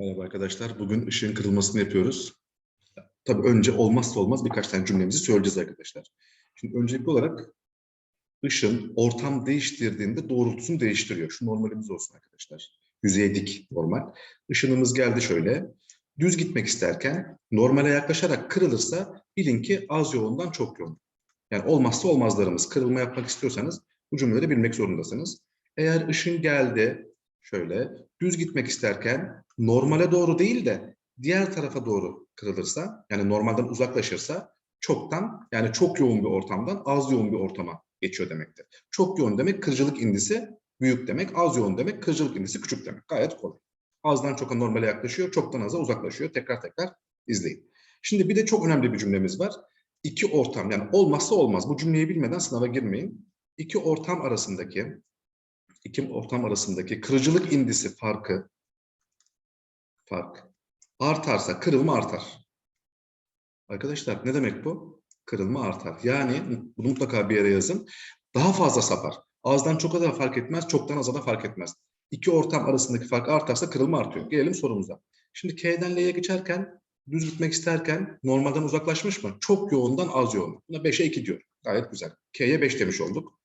Merhaba arkadaşlar. Bugün ışığın kırılmasını yapıyoruz. Tabii önce olmazsa olmaz birkaç tane cümlemizi söyleyeceğiz arkadaşlar. Şimdi öncelikli olarak ışın ortam değiştirdiğinde doğrultusunu değiştiriyor. Şu normalimiz olsun arkadaşlar. Yüzeye dik normal. Işınımız geldi şöyle. Düz gitmek isterken normale yaklaşarak kırılırsa bilin ki az yoğundan çok yoğun. Yani olmazsa olmazlarımız. Kırılma yapmak istiyorsanız bu cümleleri bilmek zorundasınız. Eğer ışın geldi şöyle düz gitmek isterken normale doğru değil de diğer tarafa doğru kırılırsa yani normalden uzaklaşırsa çoktan yani çok yoğun bir ortamdan az yoğun bir ortama geçiyor demektir. Çok yoğun demek kırıcılık indisi büyük demek, az yoğun demek kırıcılık indisi küçük demek. Gayet kolay. Azdan çoka normale yaklaşıyor, çoktan aza uzaklaşıyor. Tekrar tekrar izleyin. Şimdi bir de çok önemli bir cümlemiz var. İki ortam yani olmazsa olmaz. Bu cümleyi bilmeden sınava girmeyin. İki ortam arasındaki iki ortam arasındaki kırıcılık indisi farkı fark artarsa kırılma artar. Arkadaşlar ne demek bu? Kırılma artar. Yani bunu mutlaka bir yere yazın. Daha fazla sapar. Azdan çoka da fark etmez, çoktan aza da fark etmez. İki ortam arasındaki fark artarsa kırılma artıyor. Gelelim sorumuza. Şimdi K'den L'ye geçerken, düz gitmek isterken normalden uzaklaşmış mı? Çok yoğundan az yoğun. Buna 5'e 2 diyor. Gayet güzel. K'ye 5 demiş olduk.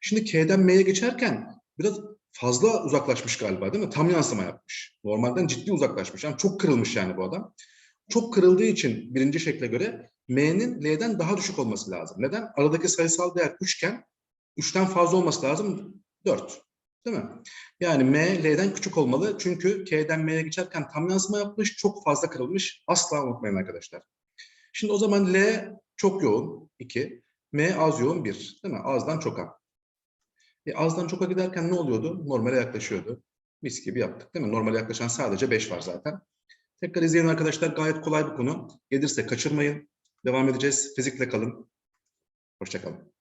Şimdi K'den M'ye geçerken biraz fazla uzaklaşmış galiba değil mi? Tam yansıma yapmış. Normalden ciddi uzaklaşmış. Yani çok kırılmış yani bu adam. Çok kırıldığı için birinci şekle göre M'nin L'den daha düşük olması lazım. Neden? Aradaki sayısal değer 3 iken 3'ten fazla olması lazım 4. Değil mi? Yani M L'den küçük olmalı. Çünkü K'den M'ye geçerken tam yansıma yapmış, çok fazla kırılmış. Asla unutmayın arkadaşlar. Şimdi o zaman L çok yoğun 2, M az yoğun 1. Değil mi? Azdan çoka. E, azdan çoka giderken ne oluyordu? Normale yaklaşıyordu. Mis gibi yaptık değil mi? Normale yaklaşan sadece 5 var zaten. Tekrar izleyin arkadaşlar. Gayet kolay bir konu. Gelirse kaçırmayın. Devam edeceğiz. Fizikle kalın. Hoşçakalın.